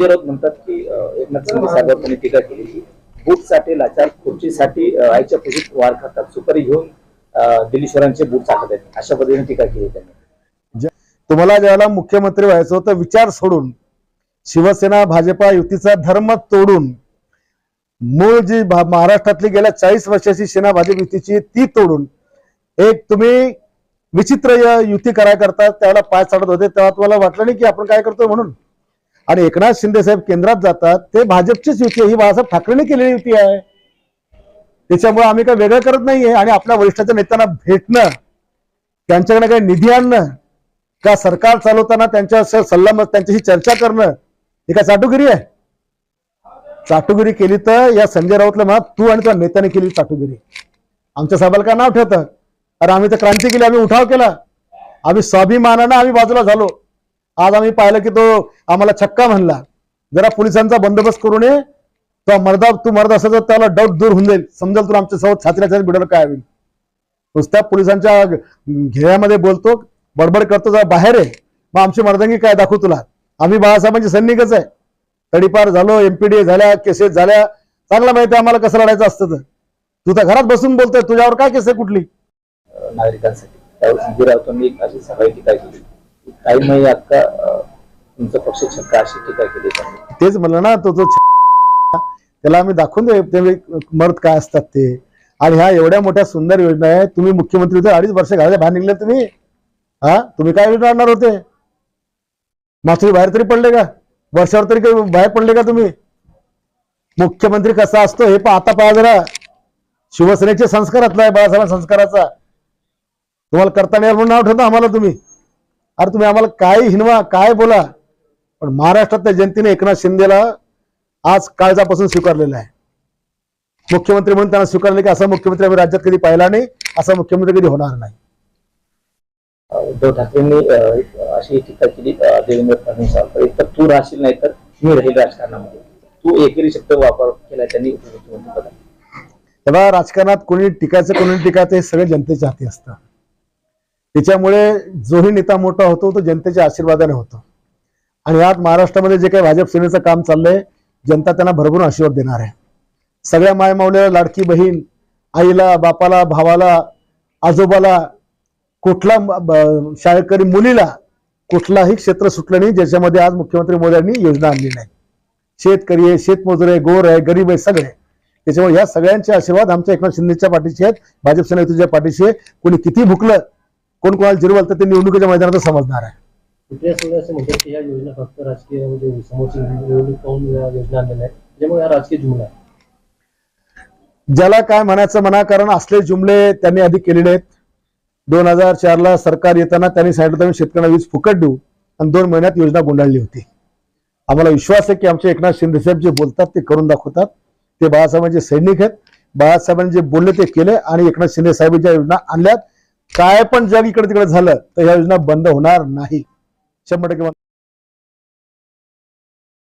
राऊत म्हणतात की एकनाथ शिंदे साहेबांवर त्यांनी टीका केली बूटसाठी लाचार खुर्चीसाठी आईच्या खुशीत वार खातात सुपारी घेऊन दिलेश्वरांचे बूट चालत आहेत. अशा पद्धतीने टीका केली त्यांनी. तुम्हाला ज्यावेळेला मुख्यमंत्री व्हायचं होतं विचार सोडून शिवसेना भाजपा युतीचा धर्म तोडून मूळ जी महाराष्ट्रातली गेल्या चाळीस वर्षाची सेना भाजप युतीची ती तोडून एक तुम्ही विचित्र युती कराय करता त्यावेळेला पाय चढत होते तेव्हा तुम्हाला वाटलं नाही की आपण काय करतोय म्हणून? आणि एकनाथ शिंदे साहेब केंद्रात जातात ते भाजपचीच युती आहे ही बाळासाहेब ठाकरेंनी केलेली युती आहे. त्याच्यामुळे आम्ही काही वेगळं करत नाहीये आणि आपल्या वरिष्ठाच्या नेत्यांना भेटणं त्यांच्याकडे काही निधी आणणं का सरकार चालवताना त्यांच्या सल्ला त्यांच्याशी चर्चा करणं ही काय चाटुगिरी आहे? चाटुगिरी केली तर या संजय राऊतला म्हणा तू आणि त्या नेत्याने केली चाटुगिरी. आमच्या साहेबाला काय नाव ठेवतं? अरे आम्ही तर क्रांती केली आम्ही उठाव केला. आम्ही स्वाभिमानानं आम्ही बाजूला झालो. आज आम्ही पाहिलं की तो आम्हाला छक्का म्हणला. जरा पोलिसांचा बंदोबस्त करू नये. तो मर्दा तू मर्द असेल तर त्याला डाऊट दूर होऊन जाईल. समजेल तुला आमच्यासोबत छात्र्याच्या छाती काय होईल? नुसत्या पोलिसांच्या घेऱ्यामध्ये बोलतो बडबड करतो जरा बाहेर आहे मग आमची मर्दंगी काय दाखवू तुला? आम्ही बाळासाहेबांचे सैनिकच आहे. तडीपार झालो एमपीडी झाल्या केसेस झाल्या. चांगला माहिती आम्हाला कसं लढायचं असतं तर. तू तर घरात बसून बोलतोय तुझ्यावर काय केस आहे कुठली? नागरिकांसाठी. त्यावर अशी सफाई टीका केली काही नाही अक्का तुमचा पक्ष छक्का अशी टीका केली तेच म्हणलं ना तो जो त्याला आम्ही दाखवून दे मर्द काय असतात ते. आणि ह्या एवढ्या मोठ्या सुंदर योजना आहे तुम्ही मुख्यमंत्री होते अडीच वर्ष घराच्या बाहेर निघले तुम्ही. हा? तुम्ही काय योजना आणणार होते? माथुरी बाहेर तरी पडले का? वर्षावर तरी काही बाहेर पडले का तुम्ही? मुख्यमंत्री कसा असतो हे पण आता पहा जरा. शिवसेनेचे संस्कारातला आहे बाळासाहेब संस्काराचा. तुम्हाला करता नाही म्हणून नाव ठेवता आम्हाला तुम्ही. अरे तुम्ही आम्हाला काय हिनवा काय बोला. पण महाराष्ट्रातल्या जनतेने एकनाथ शिंदेला आज काळजापासून स्वीकारलेला आहे. मुख्यमंत्री म्हणून त्यांना स्वीकारले की असा मुख्यमंत्री आम्ही राज्यात कधी पाहिला नाही असा मुख्यमंत्री कधी होणार नाही. उद्धव ठाकरेंनी अशी टीका केली देवेंद्र फडणवीसांवर एक तर तू राहशील नाही तर मी राहील राजकारणामध्ये. तू एकेरी शब्द वापर केला त्यांनी उपमुख्यमंत्री पदा तेव्हा राजकारणात कोणी टिकायचं कोणी टिकायचं हे सगळं जनतेच्या हाती असतं. त्याच्यामुळे जोही नेता मोठा होतो तो जनतेच्या आशीर्वादाने होतो. आणि आज महाराष्ट्रामध्ये जे काही भाजप सेनेचं काम चाललंय जनता त्यांना भरभरून आशीर्वाद देणार आहे. सगळ्या मायमावल्याला लाडकी बहीण आईला बापाला भावाला आजोबाला कुठला ब- शाळकरी मुलीला कुठलाही क्षेत्र सुटलं नाही ज्याच्यामध्ये आज मुख्यमंत्री मोदयांनी योजना आणली नाही. शेतकरी आहे शेतमजूर आहे गोर आहे गरीब आहे सगळे. त्याच्यामुळे या सगळ्यांचे आशीर्वाद आमच्या एकनाथ शिंदेच्या पाठीशी आहेत भाजप सेना युतीच्या पाठीशी आहे कोणी किती भुकलं कोण कोणाला जिरवलं तर ते निवडणुकीच्या मैदानात समजणार आहे. इतिहास वगैरे असं म्हणतात की ह्या योजना फक्त राजकीय म्हणजे समोरची निवडणूक पाहून या योजना आणलेल्या आहेत? त्यामुळे हा राजकीय जुमला आहे. ज्याला काय म्हणायचं म्हणा कारण असले जुमले त्यांनी आधी केलेले आहेत. दोन हजार चारला सरकार येताना त्यांनी सांगितलं होतं, आम्ही शेतकऱ्यांना वीज फुकट देऊ. आणि दोन महिन्यात योजना गुंडाळली होती. आम्हाला विश्वास आहे की आमचे एकनाथ शिंदे साहेब जे बोलतात ते करून दाखवतात. ते बाळासाहेबांचे सैनिक आहेत. बाळासाहेबांनी जे बोलले ते केले आणि एकनाथ शिंदे साहेब ज्या योजना आणल्यात काय पण जग इकडे तिकडे झालं तर ह्या योजना बंद होणार नाही. शंभर टक्के